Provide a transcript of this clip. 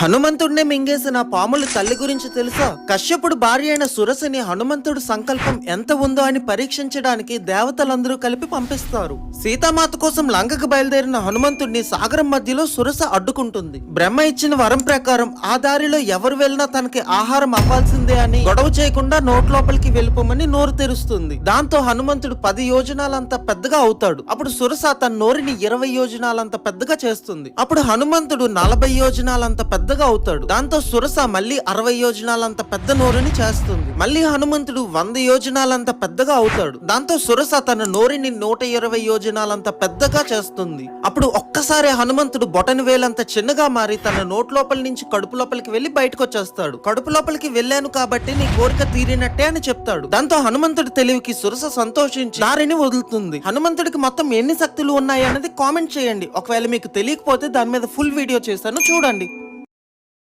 హనుమంతుడినే మింగేసిన పాముల తల్లి గురించి తెలుసా? కశ్యపుడు భార్య అయిన సురసిని హనుమంతుడు సంకల్పం ఎంత ఉందో అని పరీక్షించడానికి దేవతలందరూ కలిపి పంపిస్తారు. సీతామాత కోసం లంకకు బయలుదేరిన హనుమంతుడిని సాగరం మధ్యలో సురస అడ్డుకుంటుంది. బ్రహ్మ ఇచ్చిన వరం ప్రకారం ఆ దారిలో ఎవరు వెళ్ళినా తనకి ఆహారం అవ్వాల్సిందే అని గొడవ చేయకుండా నోట్ లోపలికి వెళ్ళిపోమని నోరు తెరుస్తుంది. దాంతో హనుమంతుడు పది యోజనాలంత పెద్దగా అవుతాడు. అప్పుడు సురస తన నోరిని ఇరవై యోజనాలంత పెద్దగా చేస్తుంది. అప్పుడు హనుమంతుడు నలభై యోజనాలంత పెద్దగా అవుతాడు. దాంతో సురస మళ్ళీ అరవై యోజనాలంత పెద్ద నోరుని చేస్తుంది. మళ్ళీ హనుమంతుడు వంద యోజనాలంత పెద్దగా అవుతాడు. దాంతో సురస తన నోరిని నూట ఇరవై యోజనాలంత పెద్దగా చేస్తుంది. అప్పుడు ఒక్కసారి హనుమంతుడు బొటను వేలంత చిన్నగా మారి తన నోట్ లోపల నుంచి కడుపు లోపలికి వెళ్ళి బయటకు వచ్చేస్తాడు కడుపు లోపలికి వెళ్ళాను కాబట్టి నీ కోరిక తీరినట్టే అని చెప్తాడు. దాంతో హనుమంతుడి తెలివికి సురస సంతోషించి దారిని వదులుతుంది. హనుమంతుడికి మొత్తం ఎన్ని శక్తులు ఉన్నాయి అనేది కామెంట్ చేయండి. ఒకవేళ మీకు తెలియకపోతే దాని మీద ఫుల్ వీడియో చేశాను చూడండి.